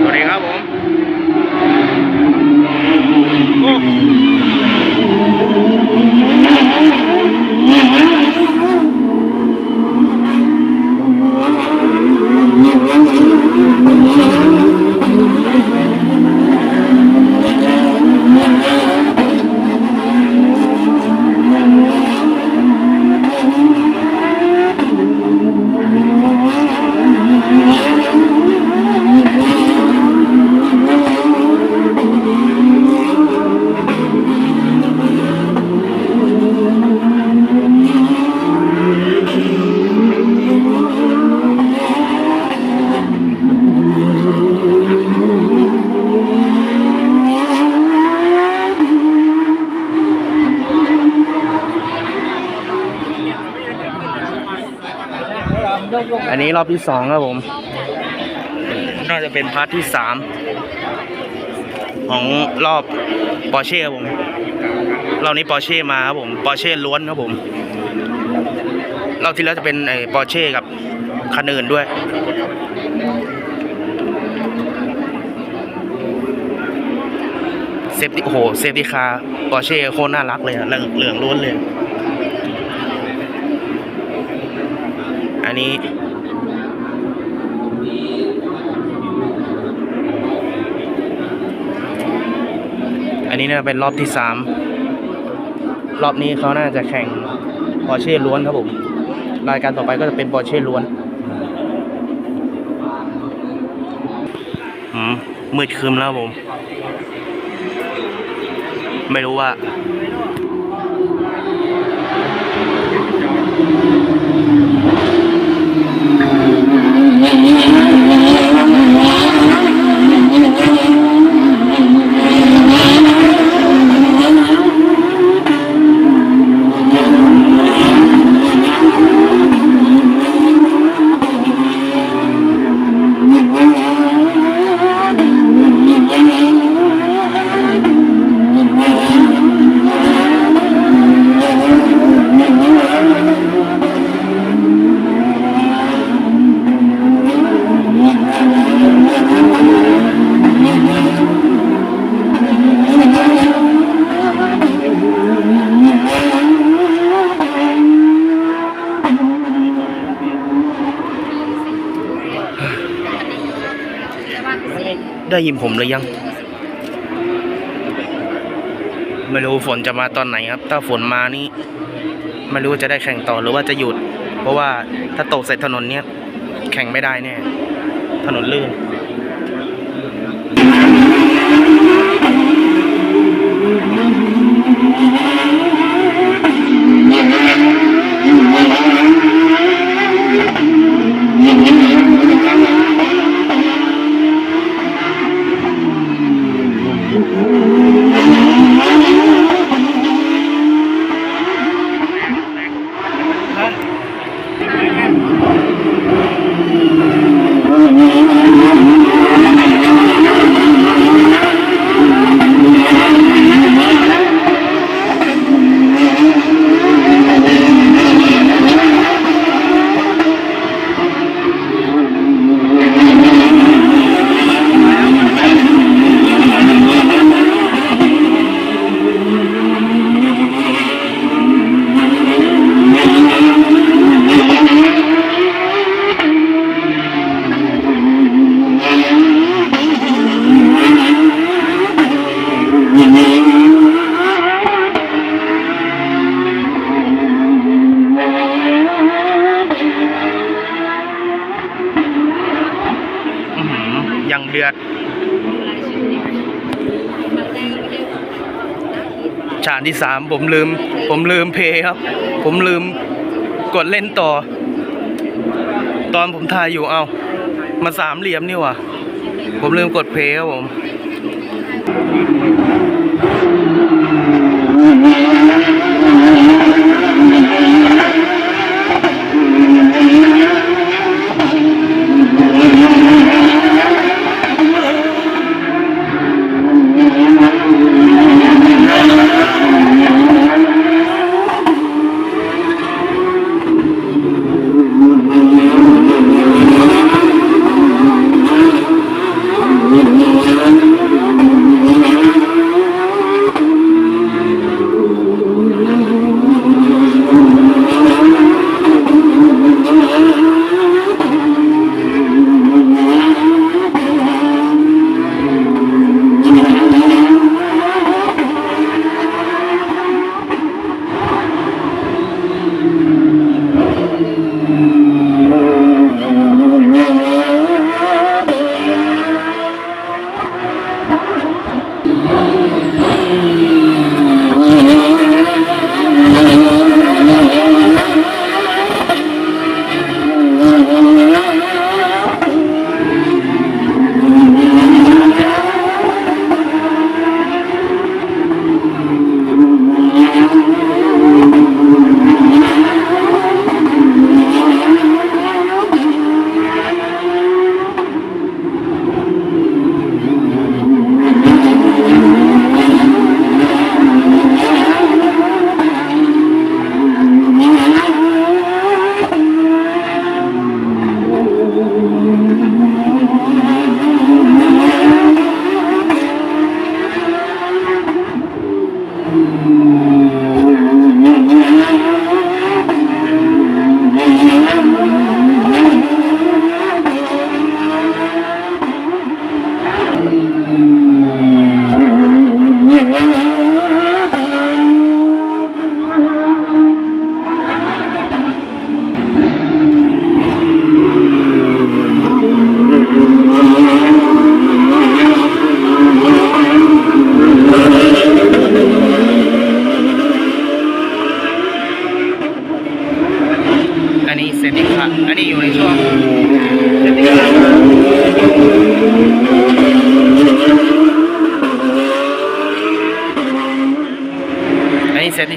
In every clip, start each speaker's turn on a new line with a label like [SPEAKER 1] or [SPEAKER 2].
[SPEAKER 1] สวัสดีครับผม รอบที่สองครับผม น่าจะเป็นพาร์ทที่สามของรอบปอร์เช่ครับผมรอบนี้ปอร์เช่มาครับผมปอร์เช่ล้วนครับผมรอบที่แล้วจะเป็นไอ้ปอร์เช่กับคันอื่นด้วยเซฟตี้โอ้โหเซฟตี้คาปอร์เช่โคตรน่ารักเลยอะเหลืองล้วนเลย อันนี้ อันนี้น่าจะเป็นรอบที่สามรอบนี้เขาน่าจะแข่งปอร์เช่ล้วนครับผม รายการต่อไปก็จะเป็นปอร์เช่ล้วนมืดคืมแล้วผม ไม่รู้ว่า ได้ยินผมหรือยัง ไม่รู้ฝนจะมาตอนไหนครับ ถ้าฝนมานี่ไม่รู้ว่าจะได้แข่งต่อหรือว่าจะหยุด เพราะว่าถ้าตกใส่ถนนเนี้ยแข่งไม่ได้แน่ถนนลื่น อยังเดือด ฉากที่สามผมลืม ผมลืมเพย์ครับ ผมลืมกดเล่นต่อ ตอนผมถ่ายอยู่เอา มาสามเหลี่ยมนี่ว่ะ ผมลืมกดเพย์ครับผม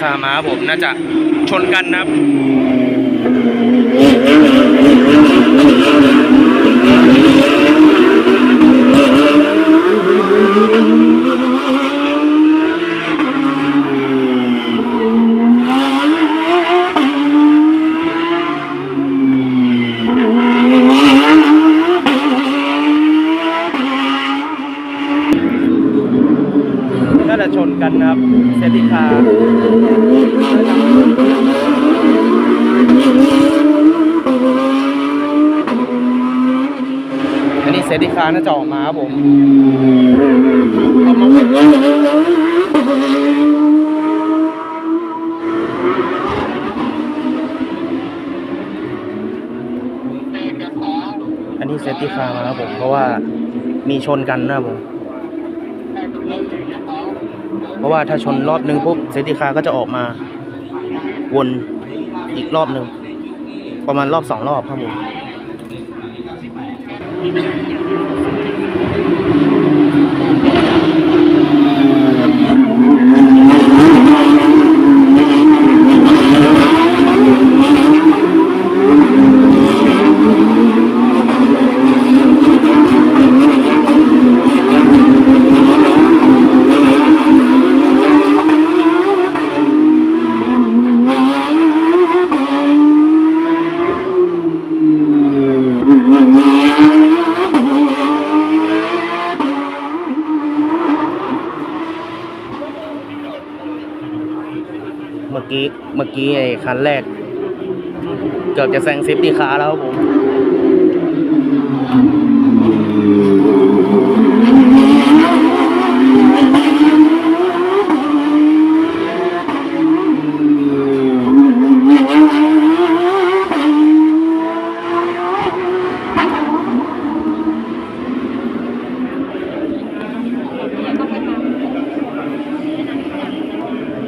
[SPEAKER 1] คาม้าผมน่าจะชนกันนะครับ น่าจะชนกันนะครับ เซติคาอั น่าจะออกมาครับผมอันนี้เซติคามาครับผมเพราะว่ามีชนกันนะครับผม เพราะว่าถ้าชนรอบนึงปุ๊บเซติคาก็จะออกมา วนอีกรอบหนึ่งประมาณรอบสองรอบครับผม 你不相信我 เมื่อกี้ไอ้คันแรก เกือบจะแซงเซฟตี้คาร์แล้วครับผม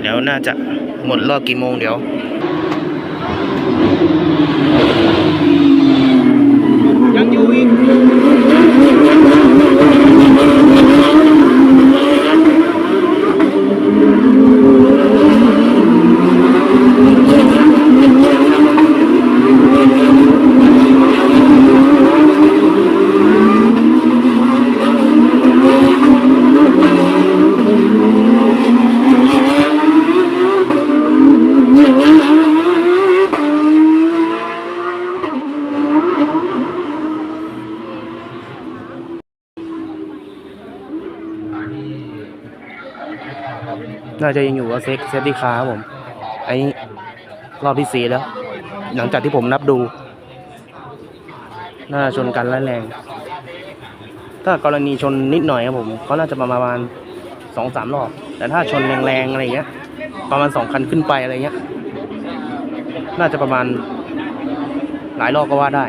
[SPEAKER 1] เดี๋ยวน่าจะ หมดรอกกี่โมงเดี๋ยว จะยังอยู่กับเซ็กเซฟตี้คาร์ครับผมไอ้รอบที่สี่แล้ว หลังจากที่ผมนับดู น่าชนกันร้ายแรง ถ้ากรณีชนนิดหน่อยครับผมเขาน่าจะประมาณสองสามรอบ แต่ถ้าชนแรงๆอะไรเงี้ย ประมาณสองคันขึ้นไปอะไรเงี้ย น่าจะประมาณหลายรอบก็ว่าได้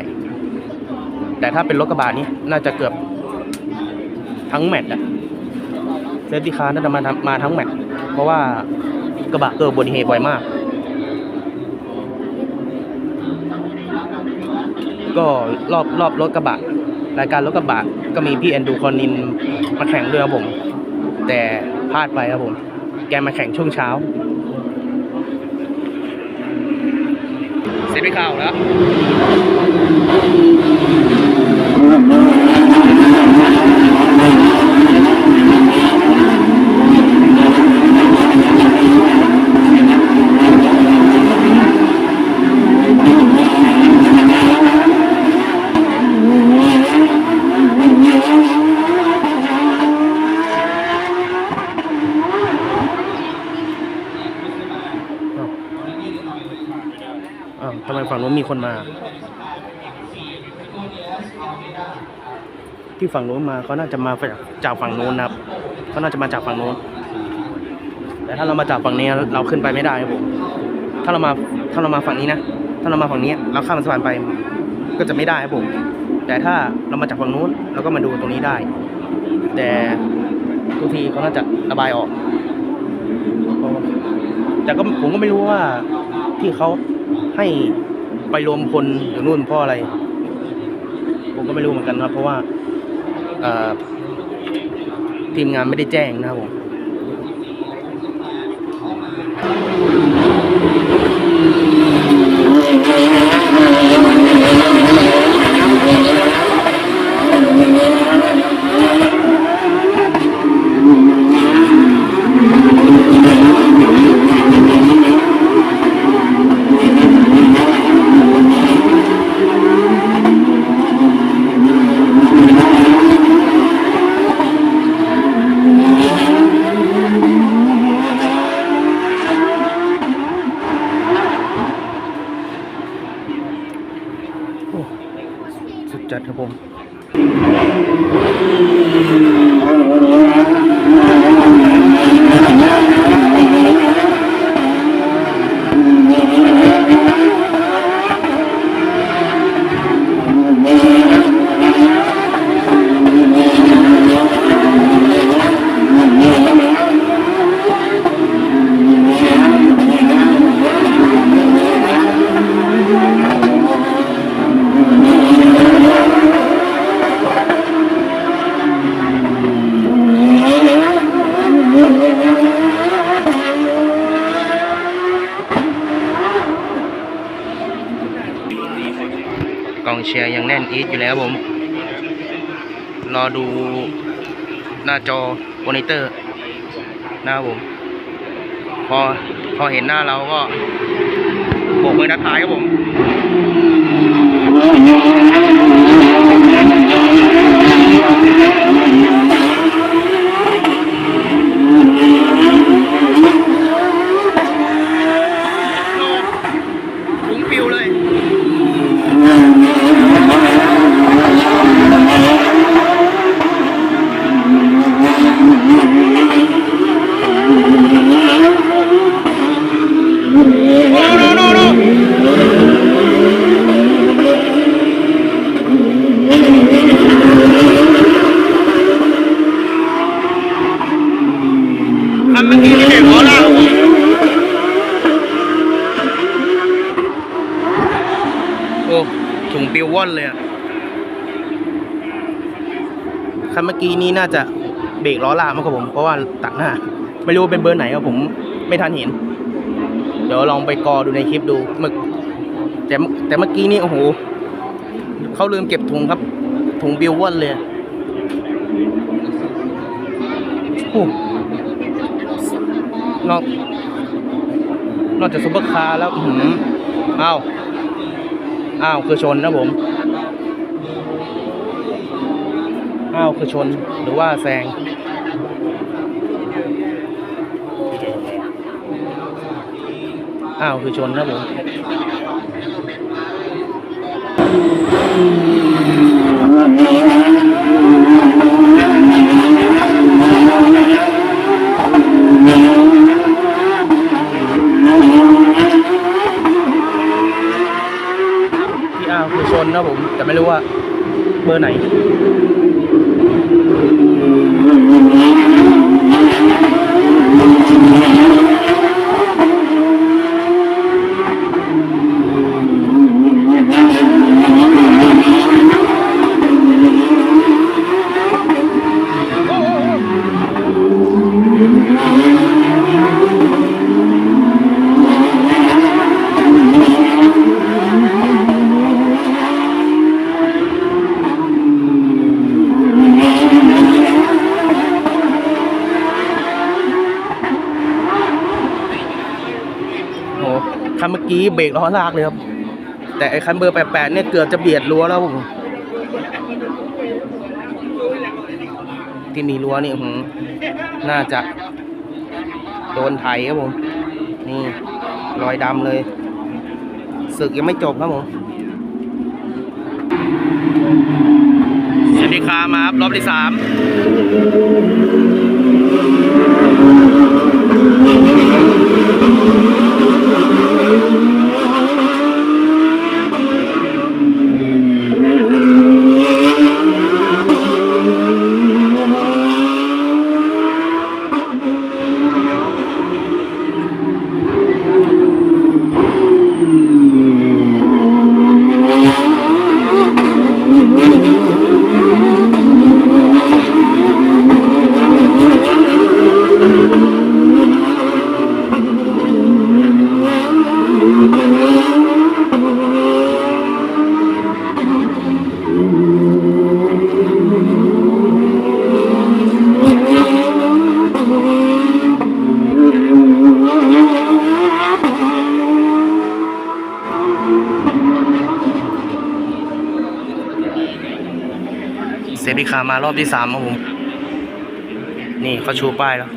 [SPEAKER 1] แต่ถ้าเป็นรถกระบะนี่น่าจะเกือบทั้งแมตช์อะเซฟตี้คาร์น่าจะมาทำมาทั้งแมตช์ เพราะว่ากระบะเกิดอุบัติเหตุบ่อยมาก ก็รอบรอบรถกระบะรายการรถกระบะก็มีพี่แอนดูคอนินมาแข่งด้วยครับผม แต่พลาดไปครับผม แกมาแข่งช่วงเช้าเซฟตี้คาร์แล้ว อ้าวทำไมฝั่งนู้นมีคนมา ที่ฝั่งนู้นมาเขาน่าจะมาจากจากฝั่งนู้นนะครับเขาน่าจะมาจากฝั่งนู้น แต่ถ้าเรามาจากฝั่งนี้เราขึ้นไปไม่ได้ครับผมถ้าเรามาถ้าเรามาฝั่งนี้นะถ้าเรามาฝั่งนี้เราข้ามสะพานไปก็จะไม่ได้ครับผมแต่ถ้าเรามาจากฝั่งนู้นเราก็มาดูตรงนี้ได้ แต่ทุกทีเขาน่าจะระบายออก แต่ก็ผมก็ไม่รู้ว่าที่เขาให้ไปรวมพลอยู่นู่นเพราะอะไร ผมก็ไม่รู้เหมือนกันครับ เพราะว่าทีมงานไม่ได้แจ้งนะครับผม Thank you. จัดครับผม น่นอีทอยู่แล้วผม รอดูหน้าจอมอนิเตอร์นะครับผม พอพอเห็นหน้าเราก็โบกมือนัดท้ายครับผม ถุงปิวเลย โน่โน่โน่ทำเมื่อกี้นี่เด็กหัวเราะ โอ้ถุงปิวว่อนเลยอะคันเมื่อกี้นี้น่าจะเบรกล้อลากมั้งครับผม เพราะว่าตัดหน้า ไม่รู้ว่าเป็นเบอร์ไหนครับผมไม่ทันเห็น เดี๋ยวลองไปกอดูในคลิปดูมื่อแต่แต่เมื่อกี้นี่โอ้โหเขาลืมเก็บถุงครับ ถุงบิวว่อนเลยโอ้นอกนอกจากซุปเปอร์คาร์แล้วอื้อหืมอ้าว อ้าวคือชนนะผมอ้าวคือชนหรือว่าแซงอ้าวคือชนครับผม อ้าวคือชนนะผม แต่ไม่รู้ว่าเบอร์ไหน เบรกล้อลากเลยครับ แต่ไอ้คันเบอร์แปดเนี่ยเกือบจะเบียดรั้วแล้วผมที่มีรั้วนี่อื้อหือน่าจะ โดนไถครับผม นี่รอยดำเลยศึกยังไม่จบครับผมสวัสดีครับมาครับ รอบที่สามโามารอบที่สามครับผม นี่เขาชูป้ายแล้ว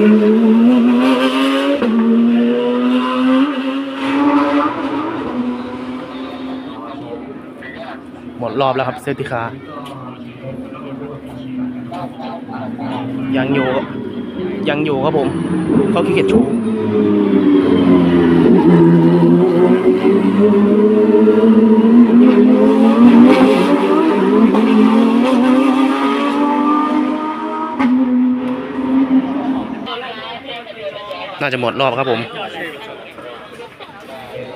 [SPEAKER 1] หมดรอบแล้วครับเซติคา ยังอยู่ยังอยู่ครับผม เขาขี้เกียจชู น่าจะหมดรอบครับผม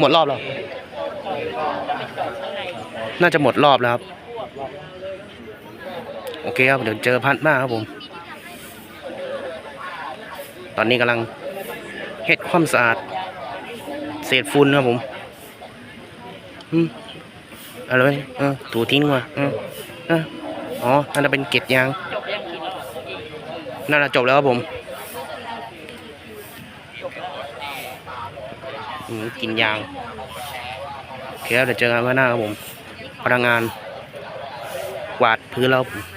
[SPEAKER 1] หมดรอบแล้ว น่าจะหมดรอบแล้วครับ โอเคครับ เดี๋ยวเจอพัดมากครับผม ตอนนี้กำลังเฮ็ดความสะอาด เศษฝุ่นครับผมอืมอะไรเออถูทิ้งว่ะเอออ๋อน่าจะเป็นเกล็ดยางน่าจะจบแล้วครับผมอืม กินยางโอเคเดี๋ยวเจอกันวันหน้าครับผมพนักงานกวาดพื้นแล้วครับผม